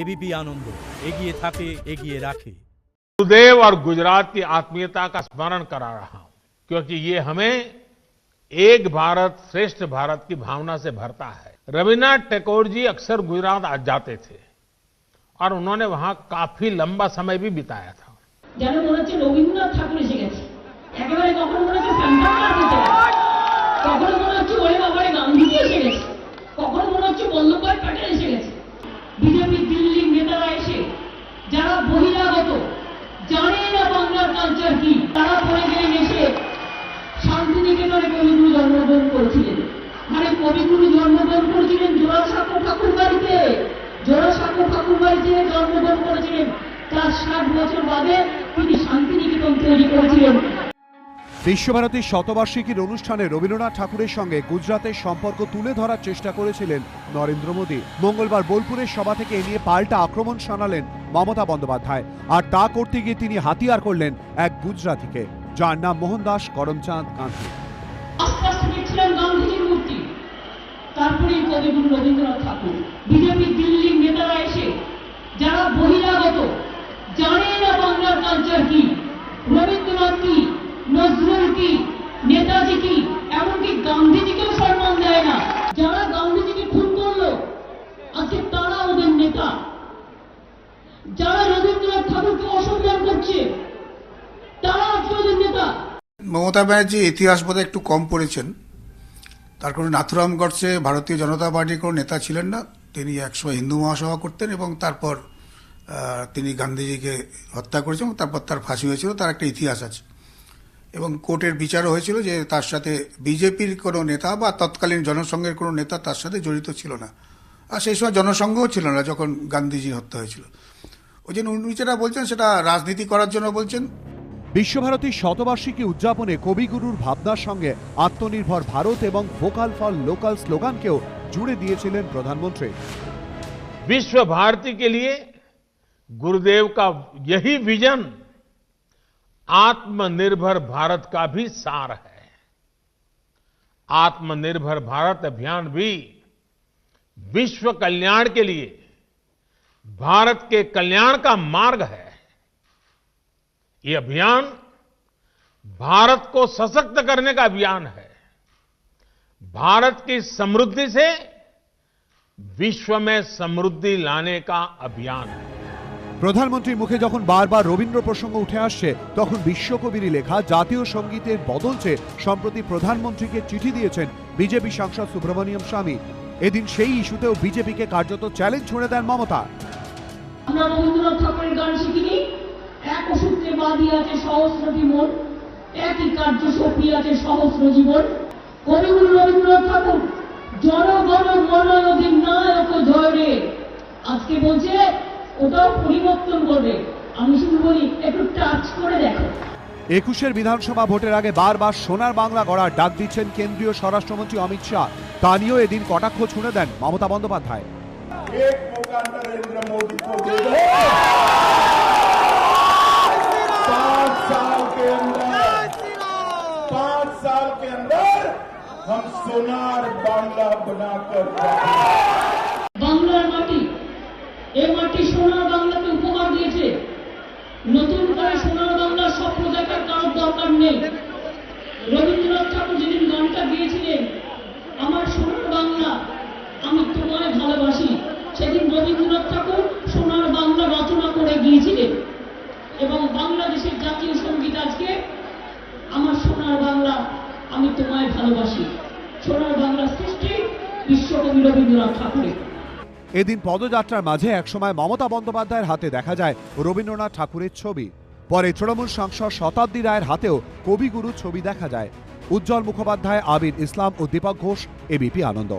ABP আনন্দ এগিয়ে থাকে এগিয়ে রাখে गुरुदेव और गुजरात की आत्मीयता का स्मरण करा रहा हूं क्योंकि ये हमें एक भारत श्रेष्ठ भारत की भावना से भरता है रविन्द्रनाथ टैगोर जी अक्सर गुजरात आ जाते थे और उन्होंने वहां काफी लंबा समय भी बिताया था বাংলার কি তারা পড়ে গেলেন এসে? শান্তিনিকেতনে কবিগুরু জন্মগ্রহণ করেছিলেন। মানে কবিগুরু জন্মগ্রহণ করেছিলেন জোড়াসাঁকো ঠাকুর বাড়িতে জোড়াসাঁকো ঠাকুর বাড়িতে জন্মগ্রহণ করেছিলেন, তার ষাট বছর বাদে তিনি শান্তিনিকেতন তৈরি করেছিলেন। বিশ্বভারতীর শতবার্ষিকীর অনুষ্ঠানে রবীন্দ্রনাথ ঠাকুরের সঙ্গে গুজরাতের সম্পর্ক তুলে ধরার চেষ্টা করেছিলেন নরেন্দ্র মোদী। মঙ্গলবার বোলপুরের সভা থেকে এ নিয়ে পাল্টা আক্রমণ শানালেন মমতা বন্দ্যোপাধ্যায়। আর তা করতে গিয়ে তিনি হাতিয়ার করলেন এক গুজরাতিকে, যার নাম মোহনদাস করমচাঁদ গান্ধী। রবীন্দ্রনাথ কি? নজরুল কি? করছে। তারা নেতা। মমতা ব্যানার্জি ইতিহাস বোধহয় একটু কম পড়েছেন। তার কারণ নাথুরাম গডসে ভারতীয় জনতা পার্টির কোনো নেতা ছিলেন না। তিনি একসময় হিন্দু মহাসভা করতেন এবং তারপর তিনি গান্ধীজিকে হত্যা করেছেন এবং তারপর তার ফাঁসি হয়েছিল। তার একটা ইতিহাস আছে। এবং কোর্টের বিচারও হয়েছিল যে তার সাথে বিজেপির কোনো নেতা বা তৎকালীন জনসংঘের কোনো নেতা তার সাথে জড়িত ছিল না। আর সেই সময় জনসংঘও ছিল না যখন গান্ধীজি হত্যা হয়েছিল। ওই জন্য উনি যেটা বলছেন সেটা রাজনীতি করার জন্য বলছেন বিশ্বভারতীর শতবার্ষিকী উদযাপনে কবিগুরুর ভাবনার সঙ্গে আত্মনির্ভর ভারত এবং ভোকাল ফর লোকাল স্লোগানকেও জুড়ে দিয়েছিলেন প্রধানমন্ত্রী विश्व भारती के लिए गुरुदेव का यही विजन आत्मनिर्भर भारत का भी सार है आत्मनिर्भर भारत अभियान भी विश्व कल्याण के लिए भारत के कल्याण का मार्ग है ये अभियान भारत को सशक्त करने का अभियान है भारत की समृद्धि से विश्व में समृद्धि लाने का अभियान है প্রধানমন্ত্রীর মুখে যখন বারবার রবীন্দ্র প্রসঙ্গ উঠে আসছে তখন বিশ্বকবিরই লেখা জাতীয় সঙ্গীতের বদল চেয়ে সম্প্রতি প্রধানমন্ত্রীকে চিঠি দিয়েছেন বিজেপি সাংসদ সুব্রমণিয়ম স্বামী এদিন সেই ইস্যুতেও বিজেপিকে কার্যত চ্যালেঞ্জ ছুড়ে দেন মমতা আমরা রবীন্দ্রনাথ ঠাকুরের গান শিখিনি। এক সূত্রে বাঁধি আছে সহস্রটি মন একই কার্য সপি আছে সহস্র জীবন। কবিগুরু রবীন্দ্রনাথ ঠাকুর জনগণ মন অধিনায়ক জয় রে আজকে বলছে, ওটাও পরিবর্তন করবে। আমি শুধু বলি, একটু টাচ করে দেখো। একুশের বিধানসভা ভোটের আগে বারবার সোনার বাংলা গড়ার ডাক দিচ্ছেন কেন্দ্রীয় স্বরাষ্ট্রমন্ত্রী অমিত শাহ। তা নিয়েও এদিন কটাক্ষ ছুঁড়ে দেন মমতা বন্দ্যোপাধ্যায়। एक मौका नरेंद्र मोदी को दे दो पांच साल के अंदर पांच साल के अंदर हम सोनार बांग्ला बनाकर जाएंगे বাংলার মাটি এই মাটি সোনার বাংলাকে উপহার দিয়েছে নতুন করে সোনার বাংলার স্বপ্ন দেখার কারোর দরকার নেই রবীন্দ্রনাথ ঠাকুর যেদিন এবং বাংলাদেশের জাতীয় সংগীত আজকে আমার সোনার বাংলা, আমি তোমায় ভালোবাসি। সোনার বাংলা সৃষ্টি বিশ্বকবি রবীন্দ্রনাথ ঠাকুরের। এদিন পদযাত্রার মাঝে একসময় মমতা বন্দ্যোপাধ্যায়ের হাতে দেখা যায় রবীন্দ্রনাথ ঠাকুরের ছবি। পরে তৃণমূল সাংসদ শতাব্দী রায়ের হাতেও কবিগুরু ছবি দেখা যায়। উজ্জ্বল মুখোপাধ্যায়, আবির ইসলাম ও দীপক ঘোষ, এবিপি আনন্দ।